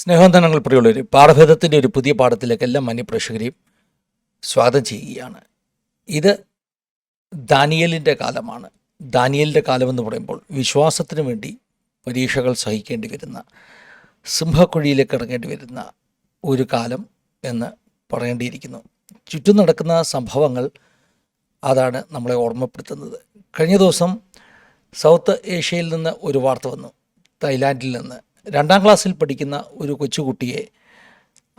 സ്നേഹവന്ദനങ്ങൾ പ്രിയുള്ളവർ പാഠഭേദത്തിന്റെ ഒരു പുതിയ പാഠത്തിലേക്ക് എല്ലാ മാന്യപ്രേക്ഷകരെയും സ്വാഗതം ചെയ്യുകയാണ്. ഇത് ദാനിയലിന്റെ കാലമാണ്. ദാനിയലിന്റെ കാലമെന്ന് പറയുമ്പോൾ വിശ്വാസത്തിന് വേണ്ടി പരീക്ഷകൾ സഹിക്കേണ്ടി വരുന്ന സിംഹക്കുഴിയിലേക്ക് ഇറങ്ങേണ്ടി വരുന്ന ഒരു കാലം എന്ന് പറയേണ്ടിയിരിക്കുന്നു. ചുറ്റും നടക്കുന്ന സംഭവങ്ങൾ അതാണ് നമ്മളെ ഓർമ്മപ്പെടുത്തുന്നത്. കഴിഞ്ഞ ദിവസം സൗത്ത് ഏഷ്യയിൽ നിന്ന് ഒരു വാർത്ത വന്നു. തായ്ലാൻഡിൽ നിന്ന് രണ്ടാം ക്ലാസ്സിൽ പഠിക്കുന്ന ഒരു കൊച്ചുകുട്ടിയെ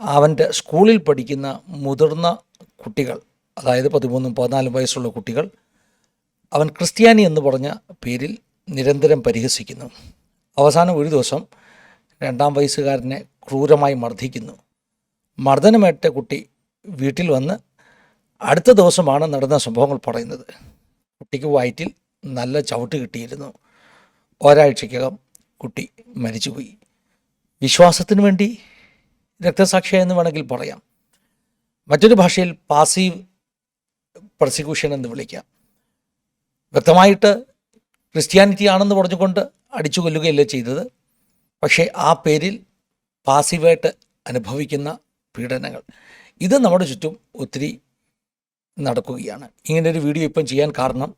അവന്റെ സ്കൂളിൽ പഠിക്കുന്ന മുതിർന്ന കുട്ടികൾ അതായത് പതിമൂന്നും പതിനാലും വയസ്സുള്ള കുട്ടികൾ അവൻ ക്രിസ്ത്യാനി എന്ന് പറഞ്ഞ പേരിൽ നിരന്തരം പരിഹസിക്കുന്നു. അവസാനം ഒരു ദിവസം രണ്ടാം വയസ്സുകാരനെ ക്രൂരമായി മർദ്ദിക്കുന്നു. മർദ്ദനമേറ്റ കുട്ടി വീട്ടിൽ വന്ന് അടുത്ത ദിവസമാണ് നടന്ന സംഭവങ്ങൾ പറയുന്നത്. കുട്ടിക്ക് വയറ്റിൽ നല്ല ചവിട്ട് കിട്ടിയിരുന്നു. ഒരാഴ്ചക്കകം കുട്ടി മരിച്ചുപോയി. വിശ്വാസത്തിന് വേണ്ടി രക്തസാക്ഷി എന്ന് വേണമെങ്കിൽ പറയാം. മറ്റൊരു ഭാഷയിൽ പാസീവ് പ്രോസിക്യൂഷൻ എന്ന് വിളിക്കാം. വ്യക്തമായിട്ട് ക്രിസ്ത്യാനിറ്റി ആണെന്ന് പറഞ്ഞുകൊണ്ട് അടിച്ചു കൊല്ലുകയല്ല ചെയ്തത്. പക്ഷേ ആ പേരിൽ പാസീവായിട്ട് അനുഭവിക്കുന്ന പീഡനങ്ങൾ. ഇത് നമ്മുടെ ചുറ്റും ഒത്തിരി നടക്കുകയാണ്. ഇങ്ങനെ ഒരു വീഡിയോ ഇപ്പം ചെയ്യാൻ കാരണം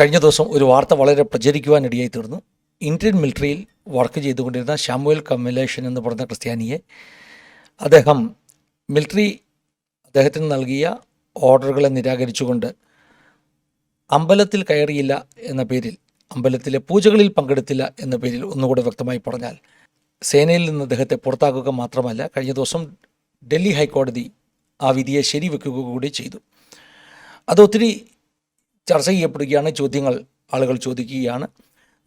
കഴിഞ്ഞ ദിവസം ഒരു വാർത്ത വളരെ പ്രചരിക്കുവാനിടയായി തീർന്നു. ഇന്ത്യൻ മിലിറ്ററിയിൽ വർക്ക് ചെയ്തുകൊണ്ടിരുന്ന ഷാമുവൽ കമ്മലേഷൻ എന്ന് പറഞ്ഞ ക്രിസ്ത്യാനിയെ അദ്ദേഹം മിലിറ്ററി അദ്ദേഹത്തിന് നൽകിയ ഓർഡറുകളെ നിരാകരിച്ചുകൊണ്ട് അമ്പലത്തിൽ കയറിയില്ല എന്ന പേരിൽ അമ്പലത്തിലെ പൂജകളിൽ പങ്കെടുത്തില്ല എന്ന പേരിൽ ഒന്നുകൂടെ വ്യക്തമായി പറഞ്ഞാൽ സേനയിൽ നിന്ന് അദ്ദേഹത്തെ പുറത്താക്കുക മാത്രമല്ല കഴിഞ്ഞ ദിവസം ഡൽഹി ഹൈക്കോടതി ആ വിധിയെ ശരിവെക്കുക കൂടി ചെയ്തു. അതൊത്തിരി ചർച്ച ചെയ്യപ്പെടുകയാണ് ചോദ്യങ്ങൾ ആളുകൾ ചോദിക്കുകയാണ്.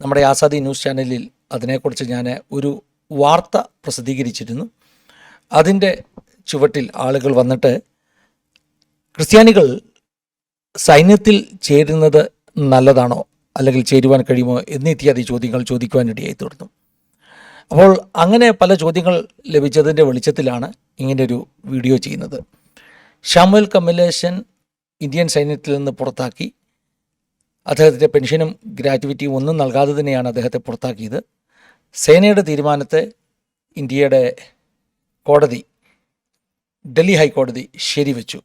നമ്മുടെ ആസാദി ന്യൂസ് ചാനലിൽ അതിനെക്കുറിച്ച് ഞാൻ ഒരു വാർത്ത പ്രസിദ്ധീകരിച്ചിരുന്നു. അതിന്റെ ചുവട്ടിൽ ആളുകൾ വന്നിട്ട് ക്രിസ്ത്യാനികൾ സൈന്യത്തിൽ ചേരുന്നത് നല്ലതാണോ അല്ലെങ്കിൽ ചേരുവാൻ കഴിയുമോ എന്നിത്യാദി ചോദ്യങ്ങൾ ചോദിക്കുവാനിടയായി തീർന്നു. അപ്പോൾ അങ്ങനെ പല ചോദ്യങ്ങൾ ലഭിച്ചതിന്റെ വെളിച്ചത്തിലാണ് ഇങ്ങനെയൊരു വീഡിയോ ചെയ്യുന്നത്. ഷാമുൽ കമലേശൻ ഇന്ത്യൻ സൈന്യത്തിൽ നിന്ന് പുറത്താക്കി. അദ്ദേഹത്തിന്റെ പെൻഷനും ഗ്രാറ്റുവിറ്റിയും ഒന്നും നൽകാതെ തന്നെയാണ് അദ്ദേഹത്തെ പുറത്താക്കിയത്. സേനയുടെ തീരുമാനത്തെ ഇന്ത്യയുടെ കോടതി ഡൽഹി ഹൈക്കോടതി ശരിവെച്ചു.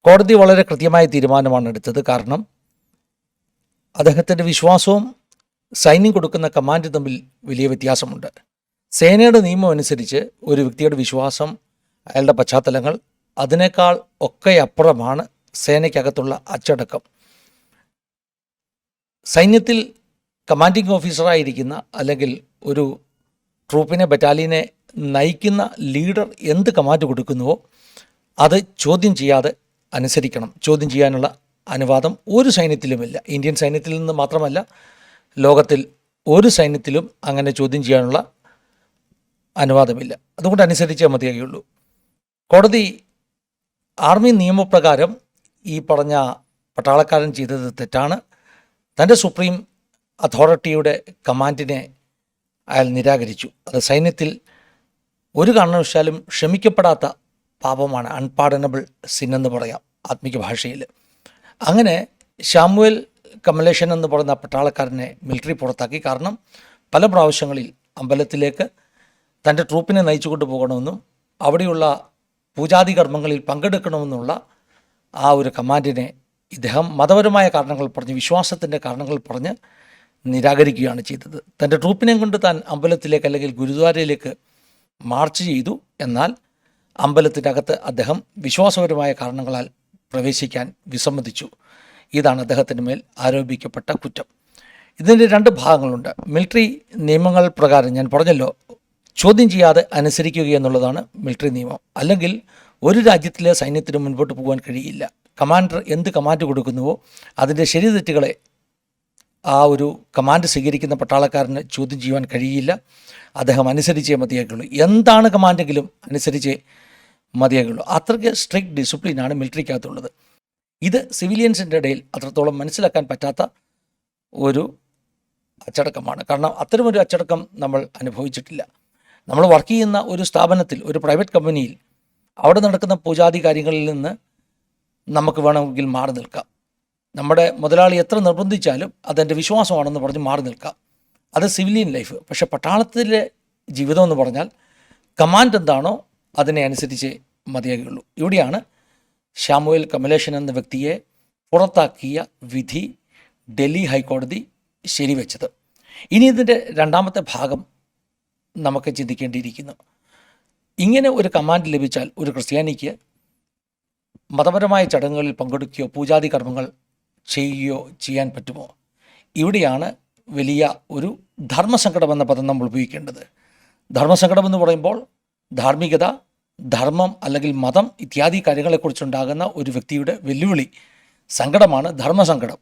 കോടതി വളരെ കൃത്യമായ തീരുമാനമാണ് എടുത്തത്. കാരണം അദ്ദേഹത്തിന്റെ വിശ്വാസവും സൈന്യം കൊടുക്കുന്ന കമാൻഡ് തമ്മിൽ വലിയ വ്യത്യാസമുണ്ട്. സേനയുടെ നിയമം അനുസരിച്ച് ഒരു വ്യക്തിയുടെ വിശ്വാസം അയാളുടെ പശ്ചാത്തലങ്ങൾ അതിനേക്കാൾ ഒക്കെ അപ്പുറമാണ് സേനയ്ക്കകത്തുള്ള അച്ചടക്കം. സൈന്യത്തിൽ കമാൻഡിംഗ് ഓഫീസറായിരിക്കുന്ന അല്ലെങ്കിൽ ഒരു ട്രൂപ്പിനെ ബറ്റാലിയനെ നയിക്കുന്ന ലീഡർ എന്ത് കമാൻഡ് കൊടുക്കുന്നുവോ അത് ചോദ്യം ചെയ്യാതെ അനുസരിക്കണം. ചോദ്യം ചെയ്യാനുള്ള അനുവാദം ഒരു സൈന്യത്തിലുമില്ല. ഇന്ത്യൻ സൈന്യത്തിൽ നിന്ന് മാത്രമല്ല ലോകത്തിൽ ഒരു സൈന്യത്തിലും അങ്ങനെ ചോദ്യം ചെയ്യാനുള്ള അനുവാദമില്ല. അതുകൊണ്ട് അനുസരിച്ചേ മതിയാകുള്ളൂ കോടതി ആർമി നിയമപ്രകാരം ഈ പറഞ്ഞ പട്ടാളക്കാരൻ ചെയ്തത് തെറ്റാണ്. തന്റെ സുപ്രീം അതോറിറ്റിയുടെ കമാൻഡിനെ അയാൾ നിരാകരിച്ചു. അത് സൈന്യത്തിൽ ഒരു കാരണവശാലും ക്ഷമിക്കപ്പെടാത്ത പാപമാണ്. അൺപാർഡനബിൾ സിൻ എന്ന് പറയാം ആത്മീക ഭാഷയിൽ. അങ്ങനെ ഷാമുവൽ കമലേഷൻ എന്ന് പറയുന്ന പട്ടാളക്കാരനെ മിലിറ്ററി പുറത്താക്കി. കാരണം പല പ്രാവശ്യങ്ങളിൽ അമ്പലത്തിലേക്ക് തന്റെ ട്രൂപ്പിനെ നയിച്ചു കൊണ്ടുപോകണമെന്നും അവിടെയുള്ള പൂജാതി കർമ്മങ്ങളിൽ പങ്കെടുക്കണമെന്നുള്ള ആ ഒരു കമാൻഡിനെ ഇദ്ദേഹം മതപരമായ കാരണങ്ങൾ പറഞ്ഞ് വിശ്വാസത്തിന്റെ കാരണങ്ങൾ പറഞ്ഞ് നിരാകരിക്കുകയാണ് ചെയ്തത്. തന്റെ ട്രൂപ്പിനെയും കൊണ്ട് താൻ അമ്പലത്തിലേക്ക് അല്ലെങ്കിൽ ഗുരുദ്വാരയിലേക്ക് മാർച്ച് ചെയ്തു. എന്നാൽ അമ്പലത്തിനകത്ത് അദ്ദേഹം വിശ്വാസപരമായ കാരണങ്ങളാൽ പ്രവേശിക്കാൻ വിസമ്മതിച്ചു. ഇതാണ് അദ്ദേഹത്തിന് മേൽ ആരോപിക്കപ്പെട്ട കുറ്റം. ഇതിന്റെ രണ്ട് ഭാഗങ്ങളുണ്ട്. മിലിറ്ററി നിയമങ്ങൾ പ്രകാരം ഞാൻ പറഞ്ഞല്ലോ ചോദ്യം ചെയ്യാതെ അനുസരിക്കുക എന്നുള്ളതാണ് മിലിറ്ററി നിയമം. അല്ലെങ്കിൽ ഒരു രാജ്യത്തിലെ സൈന്യത്തിന് മുൻപോട്ട് പോകാൻ കഴിയില്ല. കമാൻഡർ എന്ത് കമാൻഡ് കൊടുക്കുന്നുവോ അതിന്റെ ശരി തെറ്റുകളെ ആ ഒരു കമാൻഡ് സ്വീകരിക്കുന്ന പട്ടാളക്കാരന് ചോദ്യം ചെയ്യുവാൻ കഴിയില്ല. അദ്ദേഹം അനുസരിച്ചേ മതിയാക്കുള്ളൂ എന്താണ് കമാൻഡെങ്കിലും അനുസരിച്ചേ മതിയാക്കുള്ളൂ അത്രയ്ക്ക് സ്ട്രിക്ട് ഡിസിപ്ലിനാണ് മിലിറ്ററിക്കകത്തുള്ളത്. ഇത് സിവിലിയൻസിന്റെ ഇടയിൽ അത്രത്തോളം മനസ്സിലാക്കാൻ പറ്റാത്ത ഒരു അച്ചടക്കമാണ്. കാരണം അത്തരമൊരു അച്ചടക്കം നമ്മൾ അനുഭവിച്ചിട്ടില്ല. നമ്മൾ വർക്ക് ചെയ്യുന്ന ഒരു സ്ഥാപനത്തിൽ ഒരു പ്രൈവറ്റ് കമ്പനിയിൽ അവിടെ നടക്കുന്ന പൂജാതി കാര്യങ്ങളിൽ നിന്ന് നമുക്ക് വേണമെങ്കിൽ മാറി നിൽക്കാം. നമ്മുടെ മുതലാളി എത്ര നിർബന്ധിച്ചാലും അതെന്റെ വിശ്വാസമാണെന്ന് പറഞ്ഞ് മാറി നിൽക്കാം. അത് സിവിലിയൻ ലൈഫ്. പക്ഷേ പട്ടാളത്തിലെ ജീവിതം എന്ന് പറഞ്ഞാൽ കമാൻഡ് എന്താണോ അതിനെ അനുസരിച്ച് മതിയാകുള്ളൂ. ഇവിടെയാണ് ഷാമുവേൽ കമലേഷൻ എന്ന വ്യക്തിയെ പുറത്താക്കിയ വിധി ഡൽഹി ഹൈക്കോടതി ശരിവെച്ചത്. ഇനി ഇതിന്റെ രണ്ടാമത്തെ ഭാഗം നമുക്ക് ചിന്തിക്കേണ്ടിയിരിക്കുന്നു. ഇങ്ങനെ ഒരു കമാൻഡ് ലഭിച്ചാൽ ഒരു ക്രിസ്ത്യാനിക്ക് മതപരമായ ചടങ്ങുകളിൽ പങ്കെടുക്കുകയോ പൂജാതി കർമ്മങ്ങൾ ചെയ്യുകയോ ചെയ്യാൻ പറ്റുമോ? ഇവിടെയാണ് വലിയ ഒരു ധർമ്മസങ്കടം എന്ന പദം നമ്മൾ ഉപയോഗിക്കേണ്ടത്. ധർമ്മസങ്കടം എന്ന് പറയുമ്പോൾ ധാർമ്മികത ധർമ്മം അല്ലെങ്കിൽ മതം ഇത്യാദി കാര്യങ്ങളെക്കുറിച്ചുണ്ടാകുന്ന ഒരു വ്യക്തിയുടെ വെല്ലുവിളി സങ്കടമാണ് ധർമ്മസങ്കടം.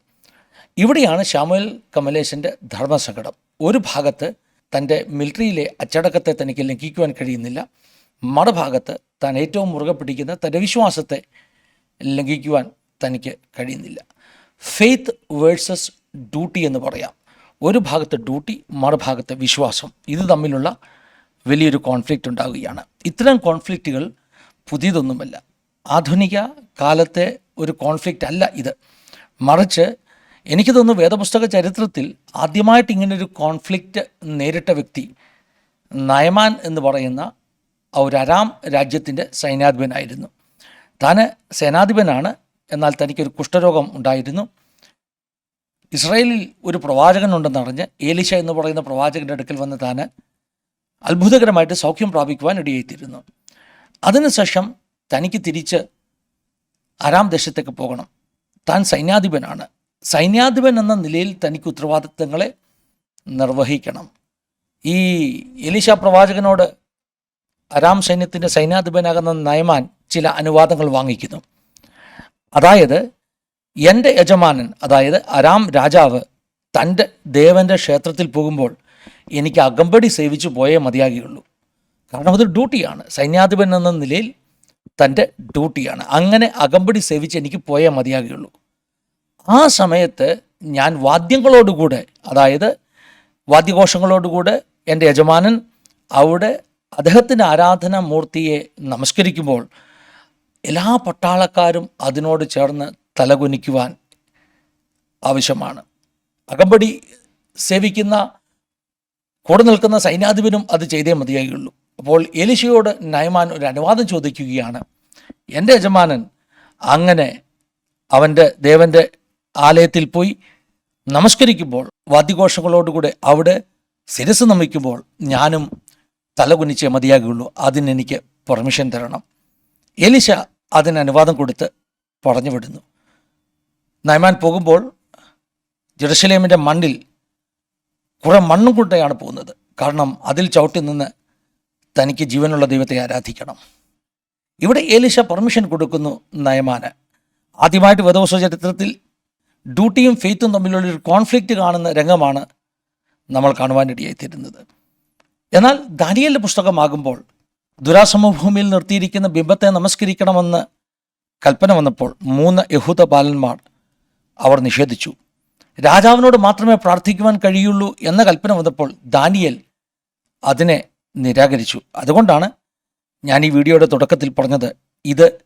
ഇവിടെയാണ് ശ്യാമുൽ കമലേശന്റെ ധർമ്മസങ്കടം. ഒരു ഭാഗത്ത് തന്റെ മിലിറ്ററിയിലെ അച്ചടക്കത്തെ തനിക്ക് ലംഘിക്കുവാൻ കഴിയുന്നില്ല. മറുഭാഗത്ത് താൻ ഏറ്റവും മുറുകെ പിടിക്കുന്ന തന്റെ വിശ്വാസത്തെ ലംഘിക്കുവാൻ തനിക്ക് കഴിയുന്നില്ല. ഫെയ്ത്ത് വേഴ്സസ് ഡ്യൂട്ടി എന്ന് പറയാം. ഒരു ഭാഗത്ത് ഡ്യൂട്ടി മറുഭാഗത്ത് വിശ്വാസം. ഇത് തമ്മിലുള്ള വലിയൊരു കോൺഫ്ലിക്റ്റ് ഉണ്ടാവുകയാണ് ഇത്തരം കോൺഫ്ലിക്റ്റുകൾ പുതിയതൊന്നുമല്ല. ആധുനിക കാലത്തെ ഒരു കോൺഫ്ലിക്റ്റ് അല്ല ഇത്. മറിച്ച് എനിക്ക് തോന്നുന്നു വേദപുസ്തക ചരിത്രത്തിൽ ആദ്യമായിട്ട് ഇങ്ങനൊരു കോൺഫ്ലിക്റ്റ് നേരിട്ട വ്യക്തി നയമാൻ എന്ന് പറയുന്ന ഒരു അരാം രാജ്യത്തിന്റെ സൈന്യാധിപനായിരുന്നു. താൻ സേനാധിപനാണ്. എന്നാൽ തനിക്കൊരു കുഷ്ഠരോഗം ഉണ്ടായിരുന്നു. ഇസ്രയേലിൽ ഒരു പ്രവാചകനുണ്ടെന്നറിഞ്ഞ് ഏലിഷ എന്ന് പറയുന്ന പ്രവാചകന്റെ അടുക്കൽ വന്ന് താൻ അത്ഭുതകരമായിട്ട് സൗഖ്യം പ്രാപിക്കുവാൻ ഇടയായിത്തീരുന്നു. അതിനുശേഷം തനിക്ക് തിരിച്ച് ആരാം ദേശത്തേക്ക് പോകണം. താൻ സൈന്യാധിപനാണ്. സൈന്യാധിപൻ എന്ന നിലയിൽ തനിക്ക് ഉത്തരവാദിത്തങ്ങളെ നിർവഹിക്കണം. ഈ എലിശ പ്രവാചകനോട് അരാം സൈന്യത്തിന്റെ സൈന്യാധിപനാകുന്ന നയമാൻ ചില അനുവാദങ്ങൾ വാങ്ങിക്കുന്നു. അതായത് എന്റെ യജമാനൻ അതായത് അരാം രാജാവ് തന്റെ ദേവന്റെ ക്ഷേത്രത്തിൽ പോകുമ്പോൾ എനിക്ക് അകമ്പടി സേവിച്ചു പോയേ മതിയാകുകയുള്ളൂ കാരണം അത് ഡ്യൂട്ടിയാണ്. സൈന്യാധിപൻ എന്ന നിലയിൽ തന്റെ ഡ്യൂട്ടിയാണ്. അങ്ങനെ അകമ്പടി സേവിച്ച് എനിക്ക് പോയേ മതിയാകുകയുള്ളൂ ആ സമയത്ത് ഞാൻ വാദ്യങ്ങളോടുകൂടെ അതായത് വാദ്യഘോഷങ്ങളോടുകൂടെ എന്റെ യജമാനൻ അവിടെ അദ്ദേഹത്തിന്റെ ആരാധനാ മൂർത്തിയെ നമസ്കരിക്കുമ്പോൾ എല്ലാ പട്ടാളക്കാരും അതിനോട് ചേർന്ന് തലകുനിക്കുവാൻ ആവശ്യമാണ്. അകമ്പടി സേവിക്കുന്ന കൂടെ നിൽക്കുന്ന സൈന്യാധിപനും അത് ചെയ്തേ മതിയായുള്ളൂ. അപ്പോൾ എലിശയോട് നയമാൻ ഒരു അനുവാദം ചോദിക്കുകയാണ്. എന്റെ യജമാനൻ അങ്ങനെ അവന്റെ ദേവന്റെ ആലയത്തിൽ പോയി നമസ്കരിക്കുമ്പോൾ വാദ്യഘോഷങ്ങളോടുകൂടെ അവിടെ ശിരസ് നമിക്കുമ്പോൾ ഞാനും തലകുനിച്ചേ മതിയാകുള്ളൂ. അതിനെനിക്ക് പെർമിഷൻ തരണം. എലിശ അതിന് അനുവാദം കൊടുത്ത് പറഞ്ഞു വിടുന്നു. നയമാൻ പോകുമ്പോൾ ജെറുസലേമിന്റെ മണ്ണിൽ കുറെ മണ്ണും കൊണ്ടാണ് പോകുന്നത്. കാരണം അതിൽ ചവിട്ടി നിന്ന് തനിക്ക് ജീവനുള്ള ദൈവത്തെ ആരാധിക്കണം. ഇവിടെ ഏലിശ പെർമിഷൻ കൊടുക്കുന്നു നയമാന് ആദ്യമായിട്ട് വേദവസ്വ ചരിത്രത്തിൽ ഡ്യൂട്ടിയും ഫെയ്ത്തും തമ്മിലുള്ള ഒരു കോൺഫ്ലിക്റ്റ് കാണുന്ന രംഗമാണ് നമ്മൾ കാണുവാനിടയായിത്തീരുന്നത്. എന്നാൽ ദാനിയലിന്റെ പുസ്തകമാകുമ്പോൾ ദുരാസമഭൂമിയിൽ നിർത്തിയിരിക്കുന്ന ബിംബത്തെ നമസ്കരിക്കണമെന്ന് കൽപ്പന വന്നപ്പോൾ മൂന്ന് യഹൂദ ബാലന്മാർ അവർ നിഷേധിച്ചു. രാജാവിനോട് മാത്രമേ പ്രാർത്ഥിക്കുവാൻ കഴിയുള്ളൂ എന്ന കൽപ്പന വന്നപ്പോൾ ദാനിയൽ അതിനെ നിരാകരിച്ചു. അതുകൊണ്ടാണ് ഞാൻ ഈ വീഡിയോയുടെ തുടക്കത്തിൽ പറഞ്ഞത് ഇത്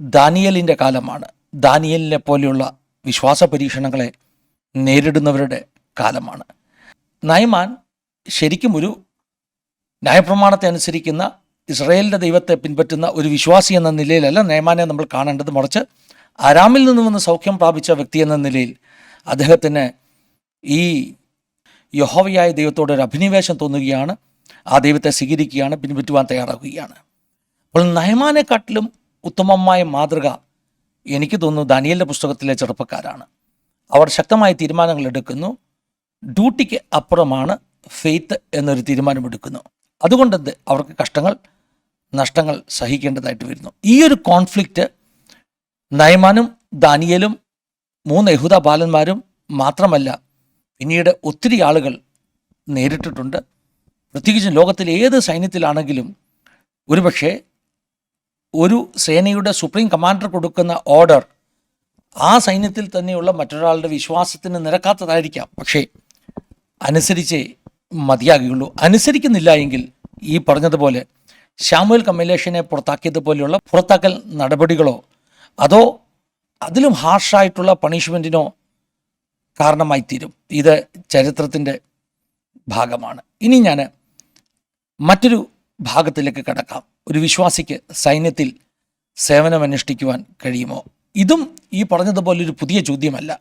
ദാനിയലിന്റെ കാലമാണ്. ദാനിയലിനെ പോലെയുള്ള വിശ്വാസ പരീക്ഷണങ്ങളെ നേരിടുന്നവരുടെ കാലമാണ്. നയമാൻ ശരിക്കും ഒരു ന്യായപ്രമാണത്തെ അനുസരിക്കുന്ന ഇസ്രയേലിന്റെ ദൈവത്തെ പിൻപറ്റുന്ന ഒരു വിശ്വാസി എന്ന നിലയിലല്ല നയമാനെ നമ്മൾ കാണേണ്ടത്. മറിച്ച് ആരാമിൽ നിന്ന് വന്ന് സൗഖ്യം പ്രാപിച്ച വ്യക്തി എന്ന നിലയിൽ അദ്ദേഹത്തിന് ഈ യഹോവയായ ദൈവത്തോട് ഒരു അഭിനിവേശം തോന്നുകയാണ്. ആ ദൈവത്തെ സ്വീകരിക്കുകയാണ് പിൻപറ്റുവാൻ തയ്യാറാകുകയാണ്. അപ്പോൾ നയമാനെക്കാട്ടിലും ഉത്തമമായ മാതൃക എനിക്ക് തോന്നുന്നു ദാനിയലിന്റെ പുസ്തകത്തിലെ ചെറുപ്പക്കാരാണ്. അവർ ശക്തമായ തീരുമാനങ്ങൾ എടുക്കുന്നു. ഡ്യൂട്ടിക്ക് അപ്പുറമാണ് ഫെയ്ത്ത് എന്നൊരു തീരുമാനമെടുക്കുന്നു. അതുകൊണ്ട് അവർക്ക് കഷ്ടങ്ങൾ നഷ്ടങ്ങൾ സഹിക്കേണ്ടതായിട്ട് വരുന്നു. ഈ ഒരു കോൺഫ്ലിക്റ്റ് നയമാനും ദാനിയലും മൂന്ന് യഹൂദ ബാലന്മാരും മാത്രമല്ല പിന്നീട് ഒത്തിരി ആളുകൾ നേരിട്ടിട്ടുണ്ട്. പ്രത്യേകിച്ചും ലോകത്തിലെ ഏത് സൈന്യത്തിലാണെങ്കിലും ഒരുപക്ഷെ ഒരു സേനയുടെ സുപ്രീം കമാൻഡർ കൊടുക്കുന്ന ഓർഡർ ആ സൈന്യത്തിൽ തന്നെയുള്ള മറ്റൊരാളുടെ വിശ്വാസത്തിന് നിരക്കാത്തതായിരിക്കാം. പക്ഷേ അനുസരിച്ചേ മതിയാകുകയുള്ളൂ അനുസരിക്കുന്നില്ല എങ്കിൽ ഈ പറഞ്ഞതുപോലെ ഷാമുൽ കമ്മലേഷനെ പുറത്താക്കിയതുപോലെയുള്ള പുറത്താക്കൽ നടപടികളോ അതോ അതിലും ഹാർഷായിട്ടുള്ള പണിഷ്മെന്റിനോ കാരണമായി തീരും ഇത് ചരിത്രത്തിന്റെ ഭാഗമാണ്. ഇനി ഞാൻ മറ്റൊരു ഭാഗത്തിലേക്ക് കടക്കാം. ഒരു വിശ്വാസിക്ക് സൈന്യത്തിൽ സേവനമനുഷ്ഠിക്കുവാൻ കഴിയുമോ? ഇതും ഈ പറഞ്ഞതുപോലെ ഒരു പുതിയ ചോദ്യമല്ല.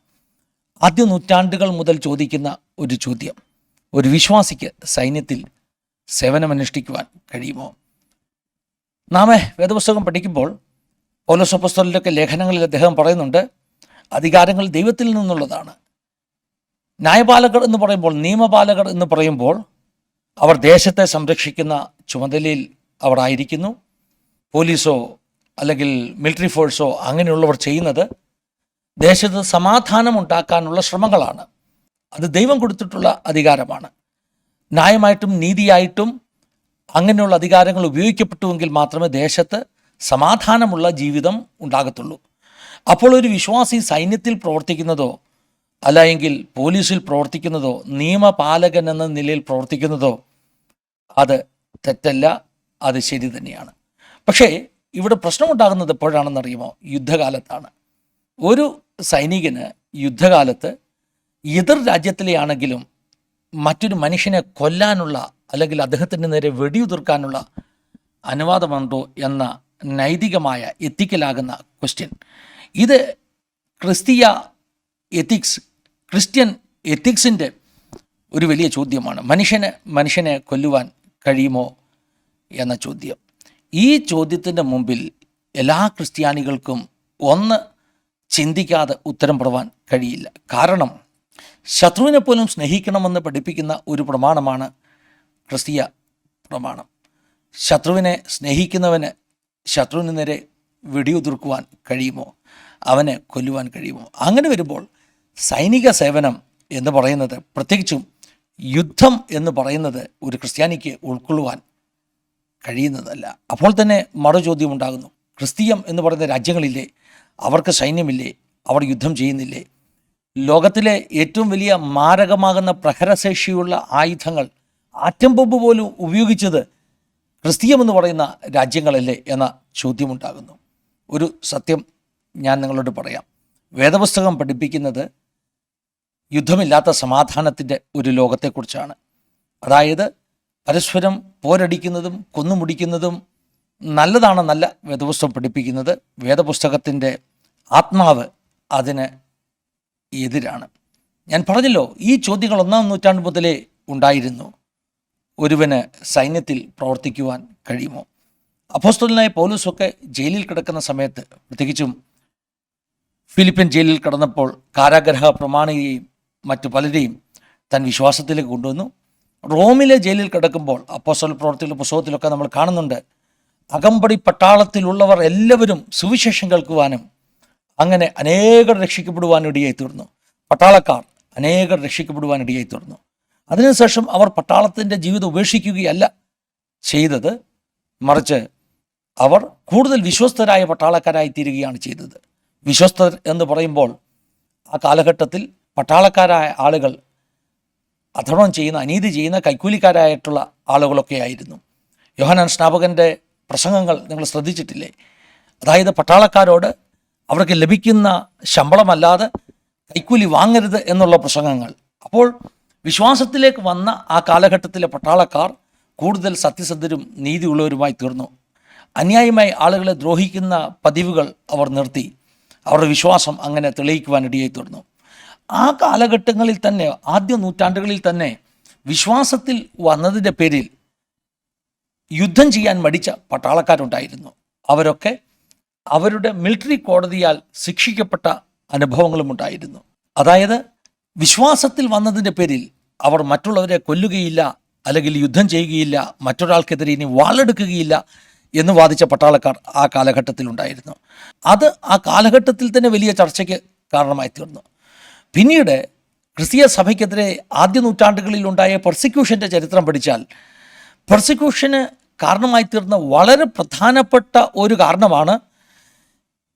ആദ്യ നൂറ്റാണ്ടുകൾ മുതൽ ചോദിക്കുന്ന ഒരു ചോദ്യം. ഒരു വിശ്വാസിക്ക് സൈന്യത്തിൽ സേവനമനുഷ്ഠിക്കുവാൻ കഴിയുമോ? നാം വേദപുസ്തകം പഠിക്കുമ്പോൾ പൗലോസപ്പസ്തലിലൊക്കെ ലേഖനങ്ങളിൽ അദ്ദേഹം പറയുന്നുണ്ട് അധികാരങ്ങൾ ദൈവത്തിൽ നിന്നുള്ളതാണ്. ന്യായപാലകർ എന്ന് പറയുമ്പോൾ നിയമപാലകർ എന്ന് പറയുമ്പോൾ അവർ ദേശത്തെ സംരക്ഷിക്കുന്ന ചുമതലയിൽ അവർ ആയിരിക്കുന്നു. പോലീസോ അല്ലെങ്കിൽ മിലിറ്ററി ഫോഴ്സോ അങ്ങനെയുള്ളവർ ചെയ്യുന്നത് ദേശത്ത് സമാധാനം ഉണ്ടാക്കാനുള്ള ശ്രമങ്ങളാണ്. അത് ദൈവം കൊടുത്തിട്ടുള്ള അധികാരമാണ്. ന്യായമായിട്ടും നീതിയായിട്ടും അങ്ങനെയുള്ള അധികാരങ്ങൾ ഉപയോഗിക്കപ്പെട്ടുവെങ്കിൽ മാത്രമേ ദേശത്ത് സമാധാനമുള്ള ജീവിതം ഉണ്ടാകത്തുള്ളൂ. അപ്പോൾ ഒരു വിശ്വാസി സൈന്യത്തിൽ പ്രവർത്തിക്കുന്നതോ അല്ല എങ്കിൽ പോലീസിൽ പ്രവർത്തിക്കുന്നതോ നിയമപാലകൻ എന്ന നിലയിൽ പ്രവർത്തിക്കുന്നതോ അത് തെറ്റല്ല അത് ശരി തന്നെയാണ്. പക്ഷേ ഇവിടെ പ്രശ്നമുണ്ടാകുന്നത് എപ്പോഴാണെന്നറിയുമോ? യുദ്ധകാലത്താണ്. ഒരു സൈനികന് യുദ്ധകാലത്ത് എതിർ രാജ്യത്തിലെ ആണെങ്കിലും മറ്റൊരു മനുഷ്യനെ കൊല്ലാനുള്ള അല്ലെങ്കിൽ അദ്ദേഹത്തിന്റെ നേരെ വെടിയുതിർക്കാനുള്ള അനുവാദമുണ്ടോ എന്ന നൈതികമായ എത്തിക്കലാകുന്ന ക്വസ്റ്റ്യൻ ഇത് ക്രിസ്തീയ എത്തിക്സ് ക്രിസ്ത്യൻ എത്തിക്സിന്റെ ഒരു വലിയ ചോദ്യമാണ്. മനുഷ്യന് മനുഷ്യനെ കൊല്ലുവാൻ കഴിയുമോ എന്ന ചോദ്യം. ഈ ചോദ്യത്തിന്റെ മുമ്പിൽ എല്ലാ ക്രിസ്ത്യാനികൾക്കും ഒന്ന് ചിന്തിക്കാതെ ഉത്തരം പെടുവാൻ കഴിയില്ല. കാരണം ശത്രുവിനെ പോലും സ്നേഹിക്കണമെന്ന് പഠിപ്പിക്കുന്ന ഒരു പ്രമാണമാണ് ക്രിസ്തീയ പ്രമാണം. ശത്രുവിനെ സ്നേഹിക്കുന്നവന് ശത്രുവിന് നേരെ വെടിയുതിർക്കുവാൻ കഴിയുമോ? അവനെ കൊല്ലുവാൻ കഴിയുമോ? അങ്ങനെ വരുമ്പോൾ സൈനിക സേവനം എന്ന് പറയുന്നത് പ്രത്യേകിച്ചും യുദ്ധം എന്ന് പറയുന്നത് ഒരു ക്രിസ്ത്യാനിക്ക് ഉൾക്കൊള്ളുവാൻ കഴിയുന്നതല്ല. അപ്പോൾ തന്നെ മറുചോദ്യം ഉണ്ടാകുന്നു. ക്രിസ്തീയം എന്ന് പറയുന്ന രാജ്യങ്ങളില്ലേ? അവർക്ക് സൈന്യമില്ലേ? അവർ യുദ്ധം ചെയ്യുന്നില്ലേ? ലോകത്തിലെ ഏറ്റവും വലിയ മാരകമാകുന്ന പ്രഹരശേഷിയുള്ള ആയുധങ്ങൾ ആറ്റം ബോംബ് പോലും ഉപയോഗിച്ചത് ക്രിസ്തീയമെന്ന് പറയുന്ന രാജ്യങ്ങളല്ലേ എന്ന ചോദ്യമുണ്ടാകുന്നു. ഒരു സത്യം ഞാൻ നിങ്ങളോട് പറയാം. വേദപുസ്തകം പഠിപ്പിക്കുന്നത് യുദ്ധമില്ലാത്ത സമാധാനത്തിന്റെ ഒരു ലോകത്തെക്കുറിച്ചാണ്. അതായത് പരസ്പരം പോരടിക്കുന്നതും കൊന്നുമുടിക്കുന്നതും നല്ലതാണെന്നല്ല വേദപുസ്തകം പഠിപ്പിക്കുന്നത്. വേദപുസ്തകത്തിന്റെ ആത്മാവ് അതിന് എതിരാണ്. ഞാൻ പറഞ്ഞല്ലോ ഈ ചോദ്യങ്ങൾ ഒന്നാം നൂറ്റാണ്ട് മുതലേ ഉണ്ടായിരുന്നു. ഒരുവന് സൈന്യത്തിൽ പ്രവർത്തിക്കുവാൻ കഴിയുമോ? അപ്പോസ്തലനായ പൗലൂസൊക്കെ ജയിലിൽ കിടക്കുന്ന സമയത്ത് പ്രത്യേകിച്ചും ഫിലിപ്പിൻ ജയിലിൽ കിടന്നപ്പോൾ കാരാഗ്രഹ പ്രമാണിയെയും മറ്റു പലരെയും തൻ വിശ്വാസത്തിലേക്ക് കൊണ്ടുവന്നു. റോമിലെ ജയിലിൽ കിടക്കുമ്പോൾ അപ്പോസ്തല പ്രവർത്തിയുടെ പുസ്തകത്തിലൊക്കെ നമ്മൾ കാണുന്നുണ്ട് അകമ്പടി പട്ടാളത്തിലുള്ളവർ എല്ലാവരും സുവിശേഷം കേൾക്കുവാനും അങ്ങനെ അനേകർ രക്ഷിക്കപ്പെടുവാൻ ഇടയായി തീർന്നു. പട്ടാളക്കാർ അനേകർ രക്ഷിക്കപ്പെടുവാൻ ഇടയായി തീർന്നു. അതിനുശേഷം അവർ പട്ടാളത്തിന്റെ ജീവിതം ഉപേക്ഷിക്കുകയല്ല ചെയ്തത്. മറിച്ച് അവർ കൂടുതൽ വിശ്വസ്തരായ പട്ടാളക്കാരായി തീരുകയാണ് ചെയ്തത്. വിശ്വസ്തർ എന്ന് പറയുമ്പോൾ ആ കാലഘട്ടത്തിൽ പട്ടാളക്കാരായ ആളുകൾ അധർമ്മം ചെയ്യുന്ന അനീതി ചെയ്യുന്ന കൈക്കൂലിക്കാരായിട്ടുള്ള ആളുകളൊക്കെ ആയിരുന്നു. യോഹനാൻ സ്നാപകന്റെ പ്രസംഗങ്ങൾ നിങ്ങൾ ശ്രദ്ധിച്ചിട്ടില്ലേ? അതായത് പട്ടാളക്കാരോട് അവർക്ക് ലഭിക്കുന്ന ശമ്പളമല്ലാതെ കൈക്കൂലി വാങ്ങരുത് എന്നുള്ള പ്രസംഗങ്ങൾ. അപ്പോൾ വിശ്വാസത്തിലേക്ക് വന്ന ആ കാലഘട്ടത്തിലെ പട്ടാളക്കാർ കൂടുതൽ സത്യസന്ധരും നീതിയുള്ളവരുമായി തീർന്നു. അന്യായമായി ആളുകളെ ദ്രോഹിക്കുന്ന പതിവുകൾ അവർ നിർത്തി. അവരുടെ വിശ്വാസം അങ്ങനെ തെളിയിക്കുവാൻ ഇടയായി തീർന്നു. ആ കാലഘട്ടങ്ങളിൽ തന്നെ ആദ്യ നൂറ്റാണ്ടുകളിൽ തന്നെ വിശ്വാസത്തിൽ വന്നതിന്റെ പേരിൽ യുദ്ധം ചെയ്യാൻ മടിച്ച പട്ടാളക്കാരുണ്ടായിരുന്നു. അവരൊക്കെ അവരുടെ മിലിറ്ററി കോടതിയാൽ ശിക്ഷിക്കപ്പെട്ട അനുഭവങ്ങളും ഉണ്ടായിരുന്നു. അതായത് വിശ്വാസത്തിൽ വന്നതിന്റെ പേരിൽ അവർ മറ്റുള്ളവരെ കൊല്ലുകയില്ല അല്ലെങ്കിൽ യുദ്ധം ചെയ്യുകയില്ല മറ്റൊരാൾക്കെതിരെ ഇനി വാളെടുക്കുകയില്ല എന്ന് വാദിച്ച പട്ടാളക്കാർ ആ കാലഘട്ടത്തിൽ ഉണ്ടായിരുന്നു. അത് ആ കാലഘട്ടത്തിൽ തന്നെ വലിയ ചർച്ചയ്ക്ക് കാരണമായി തീർന്നു. പിന്നീട് ക്രിസ്തീയ സഭയ്ക്കെതിരെ ആദ്യ നൂറ്റാണ്ടുകളിൽ ഉണ്ടായ പെർസിക്യൂഷന്റെ ചരിത്രം പഠിച്ചാൽ പെർസിക്യൂഷന് കാരണമായി തീർന്ന വളരെ പ്രധാനപ്പെട്ട ഒരു കാരണമാണ്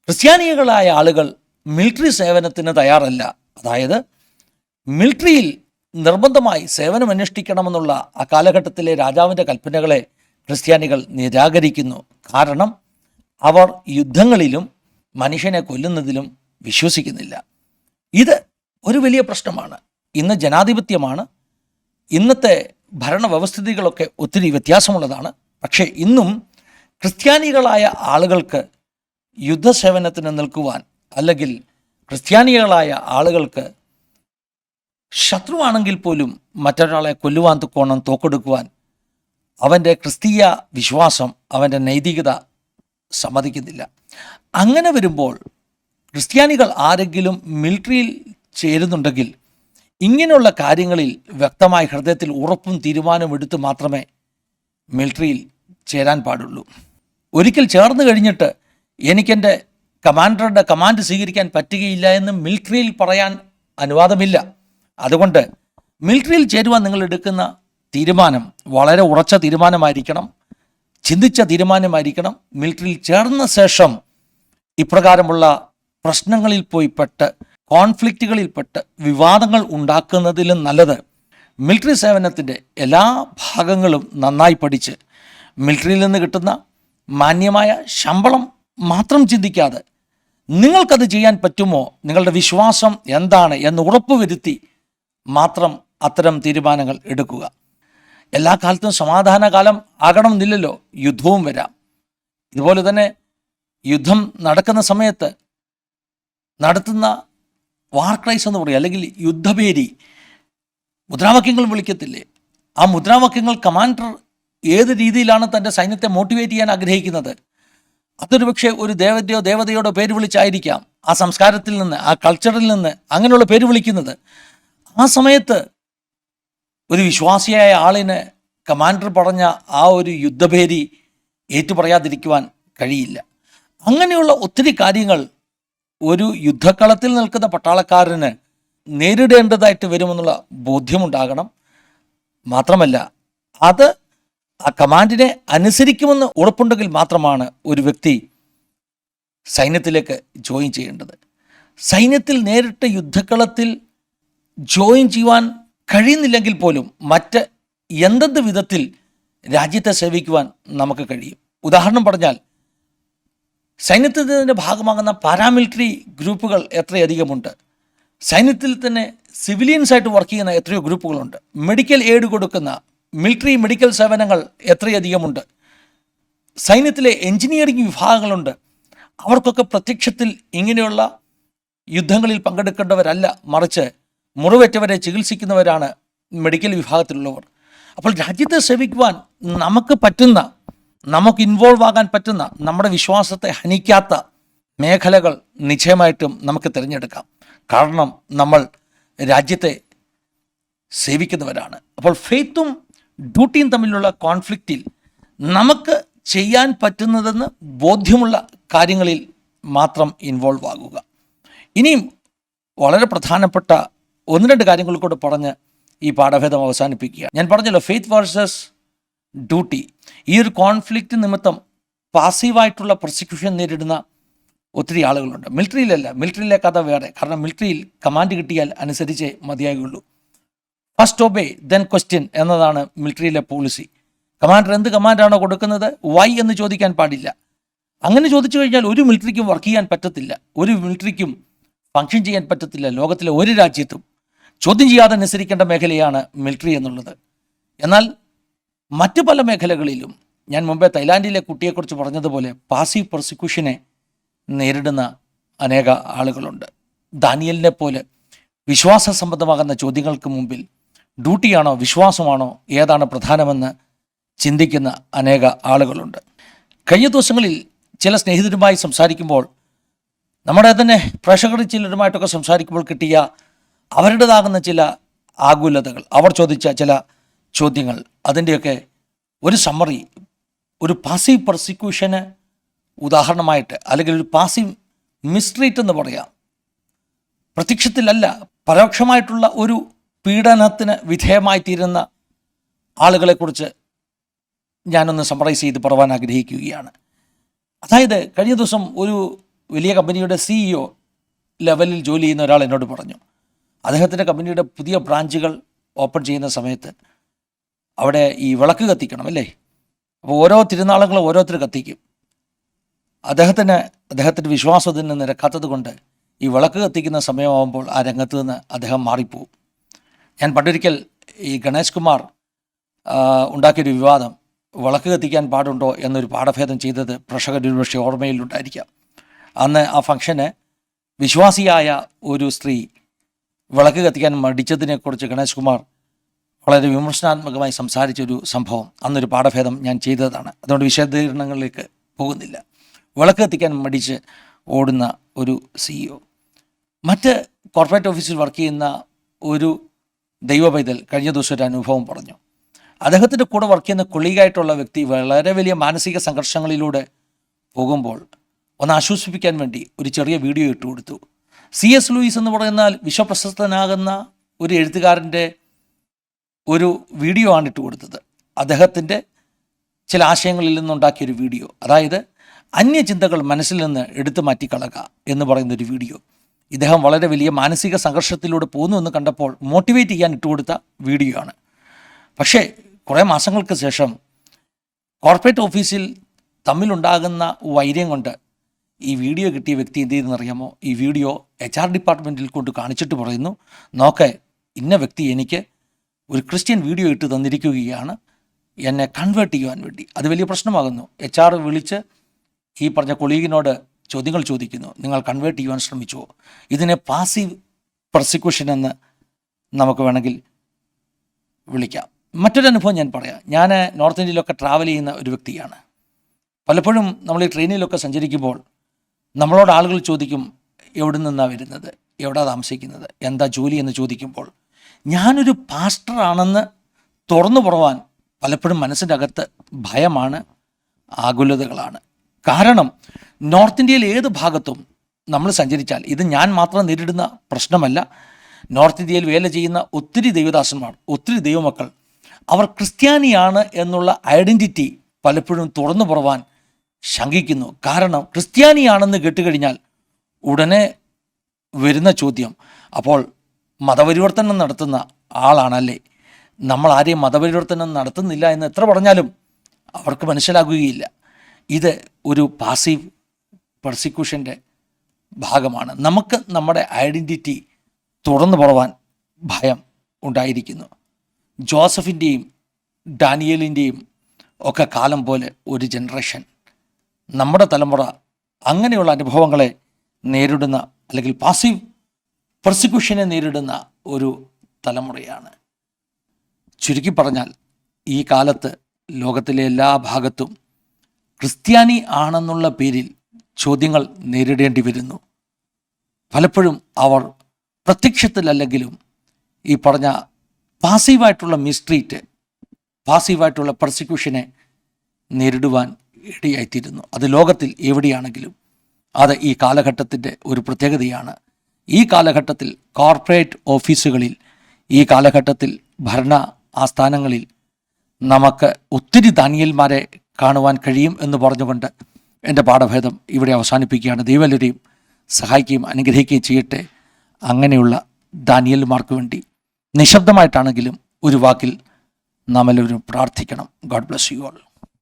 ക്രിസ്ത്യാനികളായ ആളുകൾ മിലിറ്ററി സേവനത്തിന് തയ്യാറല്ല. അതായത് മിലിറ്ററിയിൽ നിർബന്ധമായി സേവനം അനുഷ്ഠിക്കണമെന്നുള്ള ആ കാലഘട്ടത്തിലെ രാജാവിന്റെ കൽപ്പനകളെ ക്രിസ്ത്യാനികൾ നിരാകരിക്കുന്നു. കാരണം അവർ യുദ്ധങ്ങളിലും മനുഷ്യനെ കൊല്ലുന്നതിലും വിശ്വസിക്കുന്നില്ല. ഇത് ഒരു വലിയ പ്രശ്നമാണ്. ഇന്ന് ജനാധിപത്യമാണ്. ഇന്നത്തെ ഭരണവ്യവസ്ഥിതികളൊക്കെ ഒത്തിരി വ്യത്യാസമുള്ളതാണ്. പക്ഷേ ഇന്നും ക്രിസ്ത്യാനികളായ ആളുകൾക്ക് യുദ്ധസേവനത്തിന് നിൽക്കുവാൻ അല്ലെങ്കിൽ ക്രിസ്ത്യാനികളായ ആളുകൾക്ക് ശത്രുവാണെങ്കിൽ പോലും മറ്റൊരാളെ കൊല്ലുവാൻ തുക്കോണം തോക്കെടുക്കുവാൻ അവന്റെ ക്രിസ്തീയ വിശ്വാസം അവന്റെ നൈതികത സമ്മതിക്കുന്നില്ല. അങ്ങനെ വരുമ്പോൾ ക്രിസ്ത്യാനികൾ ആരെങ്കിലും മിലിറ്ററിയിൽ ചേരുന്നുണ്ടെങ്കിൽ ഇങ്ങനെയുള്ള കാര്യങ്ങളിൽ വ്യക്തമായ ഹൃദയത്തിൽ ഉറപ്പും തീരുമാനവും എടുത്ത് മാത്രമേ മിലിറ്ററിയിൽ ചേരാൻ പാടുള്ളൂ. ഒരിക്കൽ ചേർന്ന് കഴിഞ്ഞിട്ട് എനിക്കെന്റെ കമാൻഡറുടെ കമാൻഡ് സ്വീകരിക്കാൻ പറ്റുകയില്ല എന്ന് മിലിറ്ററിയിൽ പറയാൻ അനുവാദമില്ല. അതുകൊണ്ട് മിലിറ്ററിയിൽ ചേരുവാൻ നിങ്ങൾ എടുക്കുന്ന തീരുമാനം വളരെ ഉറച്ച തീരുമാനമായിരിക്കണം. ചിന്തിച്ച തീരുമാനമായിരിക്കണം. മിലിറ്ററിയിൽ ചേർന്ന ശേഷം ഇപ്രകാരമുള്ള പ്രശ്നങ്ങളിൽ പോയി പെട്ട് കോൺഫ്ലിക്റ്റുകളിൽപ്പെട്ട് വിവാദങ്ങൾ ഉണ്ടാക്കുന്നതിലും നല്ലത് മിലിറ്ററി സേവനത്തിന്റെ എല്ലാ ഭാഗങ്ങളും നന്നായി പഠിച്ച് മിലിറ്ററിയിൽ നിന്ന് കിട്ടുന്ന മാന്യമായ ശമ്പളം മാത്രം ചിന്തിക്കാതെ നിങ്ങൾക്കത് ചെയ്യാൻ പറ്റുമോ? നിങ്ങളുടെ വിശ്വാസം എന്താണ് എന്ന് ഉറപ്പുവരുത്തി മാത്രം അത്തരം തീരുമാനങ്ങൾ എടുക്കുക. എല്ലാ കാലത്തും സമാധാന സമാധാനകാലം ആകണമെന്നില്ലല്ലോ. യുദ്ധവും വരാം. ഇതുപോലെ തന്നെ യുദ്ധം നടക്കുന്ന സമയത്ത് നടത്തുന്ന വാർ ക്രൈസ് എന്ന് പറയും അല്ലെങ്കിൽ യുദ്ധഭേരി. മുദ്രാവാക്യങ്ങൾ വിളിക്കത്തില്ലേ? ആ മുദ്രാവാക്യങ്ങൾ കമാൻഡർ ഏത് രീതിയിലാണ് തന്റെ സൈന്യത്തെ മോട്ടിവേറ്റ് ചെയ്യാൻ ആഗ്രഹിക്കുന്നത്? അതൊരു പക്ഷേ ഒരു ദേവതയോ ദേവതയോടോ പേര് വിളിച്ചായിരിക്കാം. ആ സംസ്കാരത്തിൽ നിന്ന് ആ കൾച്ചറിൽ നിന്ന് അങ്ങനെയുള്ള പേര് വിളിക്കുന്നത്. ആ സമയത്ത് ഒരു വിശ്വാസിയായ ആളിന് കമാൻഡർ പറഞ്ഞ ആ ഒരു യുദ്ധഭേരി ഏറ്റുപറയാതിരിക്കുവാൻ കഴിയില്ല. അങ്ങനെയുള്ള ഒത്തിരി കാര്യങ്ങൾ ഒരു യുദ്ധക്കളത്തിൽ നിൽക്കുന്ന പട്ടാളക്കാരന് നേരിടേണ്ടതായിട്ട് വരുമെന്നുള്ള ബോധ്യമുണ്ടാകണം. മാത്രമല്ല അത് ആ കമാൻഡിനെ അനുസരിക്കുമെന്ന് ഉറപ്പുണ്ടെങ്കിൽ മാത്രമാണ് ഒരു വ്യക്തി സൈന്യത്തിലേക്ക് ജോയിൻ ചെയ്യേണ്ടത്. സൈന്യത്തിൽ നേരിട്ട് യുദ്ധക്കളത്തിൽ ജോയിൻ ചെയ്യുവാൻ കഴിയുന്നില്ലെങ്കിൽ പോലും മറ്റ് എന്തെന്ത് വിധത്തിൽ രാജ്യത്തെ സേവിക്കുവാൻ നമുക്ക് കഴിയും. ഉദാഹരണം പറഞ്ഞാൽ സൈന്യത്തിന്റെ ഭാഗമാകുന്ന പാരാമിലിറ്ററി ഗ്രൂപ്പുകൾ എത്രയധികമുണ്ട്? സൈന്യത്തിൽ തന്നെ സിവിലിയൻസ് ആയിട്ട് വർക്ക് ചെയ്യുന്ന എത്രയോ ഗ്രൂപ്പുകളുണ്ട്. മെഡിക്കൽ എയ്ഡ് കൊടുക്കുന്ന മിലിറ്ററി മെഡിക്കൽ സേവനങ്ങൾ എത്രയധികമുണ്ട്? സൈന്യത്തിലെ എഞ്ചിനീയറിംഗ് വിഭാഗങ്ങളുണ്ട്. അവർക്കൊക്കെ പ്രത്യക്ഷത്തിൽ ഇങ്ങനെയുള്ള യുദ്ധങ്ങളിൽ പങ്കെടുക്കേണ്ടവരല്ല. മറിച്ച് മുറിവേറ്റവരെ ചികിത്സിക്കുന്നവരാണ് മെഡിക്കൽ വിഭാഗത്തിലുള്ളവർ. അപ്പോൾ രാജ്യത്തെ സേവിക്കുവാൻ നമുക്ക് പറ്റുന്ന നമുക്ക് ഇൻവോൾവ് ആകാൻ പറ്റുന്ന നമ്മുടെ വിശ്വാസത്തെ ഹനിക്കാത്ത മേഖലകൾ നിശ്ചയമായിട്ടും നമുക്ക് തിരഞ്ഞെടുക്കാം. കാരണം നമ്മൾ രാജ്യത്തെ സേവിക്കുന്നവരാണ്. അപ്പോൾ ഫെയ്ത്തും ഡ്യൂട്ടിയും തമ്മിലുള്ള കോൺഫ്ലിക്റ്റിൽ നമുക്ക് ചെയ്യാൻ പറ്റുന്നതെന്ന് ബോധ്യമുള്ള കാര്യങ്ങളിൽ മാത്രം ഇൻവോൾവ് ആകുക. ഇനിയും വളരെ പ്രധാനപ്പെട്ട ഒന്ന് രണ്ട് കാര്യങ്ങൾ കൂടെ പറഞ്ഞ് ഈ പാഠഭേദം അവസാനിപ്പിക്കുക. ഞാൻ പറഞ്ഞല്ലോ ഫെയ്ത്ത് വേഴ്സസ് ഡ്യൂട്ടി ഈ ഒരു കോൺഫ്ലിക്റ്റ് നിമിത്തം പാസീവായിട്ടുള്ള പ്രോസിക്യൂഷൻ നേരിടുന്ന ഒത്തിരി ആളുകളുണ്ട്. മിലിറ്ററിയിലല്ല മിലിറ്ററിയിലെ കഥ വേറെ. കാരണം മിലിറ്ററിയിൽ കമാൻഡ് കിട്ടിയാൽ അനുസരിച്ചേ മതിയാകുള്ളൂ ഫസ്റ്റ് ഒബേ ദെൻ ക്വസ്റ്റ്യൻ എന്നതാണ് മിലിറ്ററിയിലെ പോളിസി കമാൻഡർ എന്ത് കമാൻഡാണോ കൊടുക്കുന്നത്? വൈ എന്ന് ചോദിക്കാൻ പാടില്ല. അങ്ങനെ ചോദിച്ചു കഴിഞ്ഞാൽ ഒരു മിലിറ്ററിക്കും വർക്ക് ചെയ്യാൻ പറ്റത്തില്ല. ഒരു മിലിറ്ററിക്കും ഫങ്ഷൻ ചെയ്യാൻ പറ്റത്തില്ല. ലോകത്തിലെ ഒരു രാജ്യത്തും ചോദ്യം ചെയ്യാതെ അനുസരിക്കേണ്ട മേഖലയാണ് മിലിറ്ററി എന്നുള്ളത്. എന്നാൽ മറ്റ് പല മേഖലകളിലും ഞാൻ മുമ്പേ തൈലാൻഡിലെ കുട്ടിയെക്കുറിച്ച് പറഞ്ഞതുപോലെ പാസീവ് പ്രോസിക്യൂഷനെ നേരിടുന്ന അനേക ആളുകളുണ്ട്. ദാനിയലിനെ പോലെ വിശ്വാസ സംബന്ധമാകുന്ന ചോദ്യങ്ങൾക്ക് മുമ്പിൽ ഡ്യൂട്ടിയാണോ വിശ്വാസമാണോ ഏതാണ് പ്രധാനമെന്ന് ചിന്തിക്കുന്ന അനേക ആളുകളുണ്ട്. കഴിഞ്ഞ ദിവസങ്ങളിൽ ചില സ്നേഹിതരുമായി സംസാരിക്കുമ്പോൾ നമ്മുടെ തന്നെ പ്രേക്ഷകർ ചിലരുമായിട്ടൊക്കെ സംസാരിക്കുമ്പോൾ കിട്ടിയ അവരുടേതാകുന്ന ചില ആകുലതകൾ അവർ ചോദിച്ച ചില ചോദ്യങ്ങൾ അതിന്റെയൊക്കെ ഒരു സമ്മറി ഒരു പാസീവ് പ്രോസിക്യൂഷന് ഉദാഹരണമായിട്ട് അല്ലെങ്കിൽ ഒരു പാസീവ് മിസ്ട്രീറ്റ് എന്ന് പറയാം. പ്രത്യക്ഷത്തിലല്ല പരോക്ഷമായിട്ടുള്ള ഒരു പീഡനത്തിന് വിധേയമായി തീരുന്ന ആളുകളെക്കുറിച്ച് ഞാനൊന്ന് സമറൈസ് ചെയ്ത് പറവാൻ ആഗ്രഹിക്കുകയാണ്. അതായത് കഴിഞ്ഞ ദിവസം ഒരു വലിയ കമ്പനിയുടെ സിഇഒ ലെവലിൽ ജോലി ചെയ്യുന്ന ഒരാൾ എന്നോട് പറഞ്ഞു. അദ്ദേഹത്തിന്റെ കമ്പനിയുടെ പുതിയ ബ്രാഞ്ചുകൾ ഓപ്പൺ ചെയ്യുന്ന സമയത്ത് അവിടെ ഈ വിളക്ക് കത്തിക്കണം അല്ലേ? അപ്പോൾ ഓരോ തിരുനാളുകളും ഓരോരുത്തർ കത്തിക്കും. അദ്ദേഹത്തിന് അദ്ദേഹത്തിന്റെ വിശ്വാസത്തിന് നിരക്കാത്തത് കൊണ്ട് ഈ വിളക്ക് കത്തിക്കുന്ന സമയമാകുമ്പോൾ ആ രംഗത്ത് നിന്ന് അദ്ദേഹം മാറിപ്പോവും. ഞാൻ പണ്ടൊരിക്കൽ ഈ ഗണേഷ് കുമാർ ഉണ്ടാക്കിയൊരു വിവാദം വിളക്ക് കത്തിക്കാൻ പാടുണ്ടോ എന്നൊരു പാഠഭേദം ചെയ്തത് പ്രഷകർ ഒരുപക്ഷെ ഓർമ്മയിലുണ്ടായിരിക്കാം. അന്ന് ആ ഫംഗ്ഷന് വിശ്വാസിയായ ഒരു സ്ത്രീ വിളക്ക് കത്തിക്കാൻ മടിച്ചതിനെക്കുറിച്ച് ഗണേഷ് കുമാർ വളരെ വിമർശനാത്മകമായി സംസാരിച്ചൊരു സംഭവം അന്നൊരു പാഠഭേദം ഞാൻ ചെയ്തതാണ്. അതുകൊണ്ട് വിശദീകരണങ്ങളിലേക്ക് പോകുന്നില്ല. വിളക്ക് കത്തിക്കാൻ മടിച്ച് ഓടുന്ന ഒരു സിഇഒ മറ്റ് കോർപ്പറേറ്റ് ഓഫീസിൽ വർക്ക് ചെയ്യുന്ന ഒരു ദൈവ പൈതൽ കഴിഞ്ഞ ദിവസം ഒരു അനുഭവം പറഞ്ഞു. അദ്ദേഹത്തിന്റെ കൂടെ വർക്ക് ചെയ്യുന്ന കൊളീഗായിട്ടുള്ള വ്യക്തി വളരെ വലിയ മാനസിക സംഘർഷങ്ങളിലൂടെ പോകുമ്പോൾ ഒന്ന് ആശ്വസിപ്പിക്കാൻ വേണ്ടി ഒരു ചെറിയ വീഡിയോ ഇട്ട് കൊടുത്തു. സി എസ് ലൂയിസ് എന്ന് പറയുന്നാൽ വിശ്വപ്രശസ്തനാകുന്ന ഒരു എഴുത്തുകാരന്റെ ഒരു വീഡിയോ ആണ് ഇട്ട് കൊടുത്തത്. അദ്ദേഹത്തിന്റെ ചില ആശയങ്ങളിൽ നിന്നുണ്ടാക്കിയ ഒരു വീഡിയോ അതായത് അന്യചിന്തകൾ മനസ്സിൽ നിന്ന് എടുത്തു മാറ്റിക്കളക എന്ന് പറയുന്ന ഒരു വീഡിയോ ഇദ്ദേഹം വളരെ വലിയ മാനസിക സംഘർഷത്തിലൂടെ പോകുന്നു എന്ന് കണ്ടപ്പോൾ മോട്ടിവേറ്റ് ചെയ്യാൻ ഇട്ടുകൊടുത്ത വീഡിയോ ആണ് പക്ഷേ കുറേ മാസങ്ങൾക്ക് ശേഷം കോർപ്പറേറ്റ് ഓഫീസിൽ തമ്മിലുണ്ടാകുന്ന വൈര്യം കൊണ്ട് ഈ വീഡിയോ കിട്ടിയ വ്യക്തി എന്ത് ചെയ്തെന്നറിയാമോ ഈ വീഡിയോ എച്ച് ആർ ഡിപ്പാർട്ട്മെന്റിൽ കൊണ്ട് കാണിച്ചിട്ട് പറയുന്നു നോക്കെ ഇന്ന വ്യക്തി എനിക്ക് ഒരു ക്രിസ്ത്യൻ വീഡിയോ ഇട്ട് തന്നിരിക്കുകയാണ്. എന്നെ കൺവേർട്ട് ചെയ്യുവാൻ വേണ്ടി. അത് വലിയ പ്രശ്നമാകുന്നു. എച്ച് ആർ വിളിച്ച് ഈ പറഞ്ഞ കൊളീഗിനോട് ചോദ്യങ്ങൾ ചോദിക്കുന്നു. നിങ്ങൾ കൺവേർട്ട് ചെയ്യുവാൻ ശ്രമിച്ചുവോ ഇതിനെ പാസീവ് പ്രോസിക്യൂഷൻ എന്ന് നമുക്ക് വേണമെങ്കിൽ വിളിക്കാം. മറ്റൊരു അനുഭവം ഞാൻ പറയാം. ഞാൻ നോർത്ത് ഇന്ത്യയിലൊക്കെ ട്രാവൽ ചെയ്യുന്ന ഒരു വ്യക്തിയാണ്. പലപ്പോഴും നമ്മൾ ഈ ട്രെയിനിലൊക്കെ സഞ്ചരിക്കുമ്പോൾ നമ്മളോട് ആളുകൾ ചോദിക്കും എവിടെ നിന്നാണ് വരുന്നത്? എവിടെ താമസിക്കുന്നത്? എന്താ ജോലി? എന്ന് ചോദിക്കുമ്പോൾ ഞാനൊരു പാസ്റ്ററാണെന്ന് തുറന്നു പറവാൻ പലപ്പോഴും മനസ്സിന്റെ അകത്ത് ഭയമാണ് ആകുലതകളാണ്. കാരണം നോർത്ത് ഇന്ത്യയിൽ ഏത് ഭാഗത്തും നമ്മൾ സഞ്ചരിച്ചാൽ ഇത് ഞാൻ മാത്രം നേരിടുന്ന പ്രശ്നമല്ല. നോർത്ത് ഇന്ത്യയിൽ വേല ചെയ്യുന്ന ഒത്തിരി ദൈവദാസന്മാർ ഒത്തിരി ദൈവമക്കൾ അവർ ക്രിസ്ത്യാനിയാണ് എന്നുള്ള ഐഡന്റിറ്റി പലപ്പോഴും തുറന്നു പറവാൻ ശങ്കിക്കുന്നു. കാരണം ക്രിസ്ത്യാനിയാണെന്ന് കേട്ടുകഴിഞ്ഞാൽ ഉടനെ വരുന്ന ചോദ്യം അപ്പോൾ മതപരിവർത്തനം നടത്തുന്ന ആളാണല്ലേ? നമ്മൾ ആരെയും മതപരിവർത്തനം നടത്തുന്നില്ല എന്ന് എത്ര പറഞ്ഞാലും അവർക്ക് മനസ്സിലാകുകയില്ല. ഇത് ഒരു പാസീവ് പെർസിക്യൂഷന്റെ ഭാഗമാണ്. നമുക്ക് നമ്മുടെ ഐഡന്റിറ്റി തുറന്നു പറവാൻ ഭയം ഉണ്ടായിരിക്കുന്നു. ജോസഫിന്റെയും ഡാനിയലിന്റെയും ഒക്കെ കാലം പോലെ ഒരു ജനറേഷൻ നമ്മുടെ തലമുറ അങ്ങനെയുള്ള അനുഭവങ്ങളെ നേരിടുന്ന അല്ലെങ്കിൽ പാസീവ് പ്രോസിക്യൂഷനെ നേരിടുന്ന ഒരു തലമുറയാണ്. ചുരുക്കി പറഞ്ഞാൽ ഈ കാലത്ത് ലോകത്തിലെ എല്ലാ ഭാഗത്തും ക്രിസ്ത്യാനി ആണെന്നുള്ള പേരിൽ ചോദ്യങ്ങൾ നേരിടേണ്ടി വരുന്നു. പലപ്പോഴും അവർ പ്രത്യക്ഷത്തിലല്ലെങ്കിലും ഈ പറഞ്ഞ പാസീവായിട്ടുള്ള മിസ്ട്രീറ്റ് പാസീവായിട്ടുള്ള പ്രോസിക്യൂഷനെ നേരിടുവാൻ ഇടയായിത്തീരുന്നു. അത് ലോകത്തിൽ എവിടെയാണെങ്കിലും അത് ഈ കാലഘട്ടത്തിന്റെ ഒരു പ്രത്യേകതയാണ്. ഈ കാലഘട്ടത്തിൽ കോർപ്പറേറ്റ് ഓഫീസുകളിൽ ഈ കാലഘട്ടത്തിൽ ഭരണ ആസ്ഥാനങ്ങളിൽ നമുക്ക് ഒത്തിരി ദാനിയന്മാരെ കാണുവാൻ കഴിയും എന്ന് പറഞ്ഞുകൊണ്ട് എന്റെ പാഠഭേദം ഇവിടെ അവസാനിപ്പിക്കുകയാണ്. ദൈവലരെയും സഹായിക്കുകയും അനുഗ്രഹിക്കുകയും ചെയ്യട്ടെ. അങ്ങനെയുള്ള ദാനിയലുമാർക്ക് വേണ്ടി നിശബ്ദമായിട്ടാണെങ്കിലും ഒരു വാക്കിൽ നാം എല്ലാവരും പ്രാർത്ഥിക്കണം. God bless you all